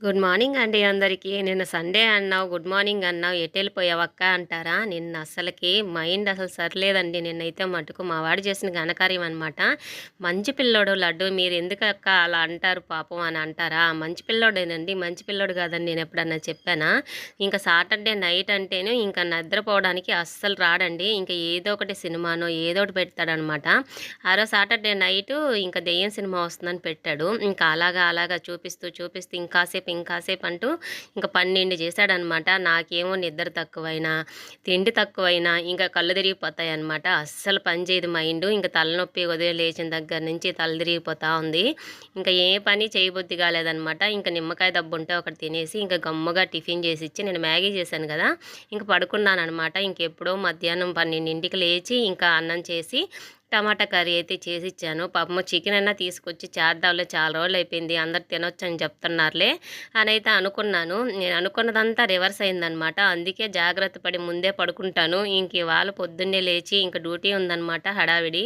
Good morning అండి అందరికీ. నిన్న సండే అన్నావు గుడ్ మార్నింగ్ అన్నావు ఎటు వెళ్ళిపోయావక్క అంటారా? నిన్న అసలుకి మైండ్ అసలు సర్లేదండి. నిన్నైతే మటుకు మా వాడు చేసిన ఘనకార్యం అనమాట మంచి పిల్లోడు లడ్డు మీరు ఎందుకు అక్క అలా అంటారు పాపం అని అంటారా? మంచి పిల్లోడేనండి. మంచి పిల్లోడు కాదని నేను ఎప్పుడన్నా చెప్పానా? ఇంకా సాటర్డే నైట్ అంటేనే ఇంకా నిద్రపోవడానికి అస్సలు రాడండి. ఇంకా ఏదో ఒకటి సినిమానో ఏదో ఒకటి పెడతాడనమాట ఆ రోజు సాటర్డే నైట్ ఇంకా దెయ్యం సినిమా వస్తుందని పెట్టాడు. ఇంకా అలాగా అలాగా చూపిస్తూ చూపిస్తూ ఇంకాసేపు ఇంకాసేపు అంటూ ఇంకా పన్నెండు చేశాడనమాట. నాకేమో నిద్ర తక్కువైనా తిండి తక్కువైనా ఇంకా కళ్ళు తిరిగిపోతాయి అనమాట అస్సలు పనిచేయదు మైండ్. ఇంకా తలనొప్పి ఉదయం లేచిన దగ్గర నుంచి తల తిరిగిపోతూ ఉంది. ఇంకా ఏ పని చేయబుద్ధి కాలేదనమాట. ఇంకా నిమ్మకాయ దబ్బు ఉంటే ఒకటి తినేసి ఇంకా గమ్ముగా టిఫిన్ చేసి ఇచ్చి నేను మ్యాగీ చేశాను కదా ఇంకా పడుకున్నాను అనమాట ఇంకెప్పుడో మధ్యాహ్నం పన్నెండింటికి లేచి ఇంకా అన్నం చేసి టమాటా కర్రీ అయితే చేసి ఇచ్చాను పాపము చికెన్ అయినా తీసుకొచ్చి చేద్దాంలే చాలా రోజులు అయిపోయింది అందరు తినొచ్చు అని చెప్తున్నారులే అని అయితే అనుకున్నాను. నేను అనుకున్నదంతా రివర్స్ అయిందనమాట. అందుకే జాగ్రత్త పడి ముందే పడుకుంటాను. ఇంక ఇవాళ పొద్దున్నే లేచి ఇంక డ్యూటీ ఉందన్నమాట హడావిడి.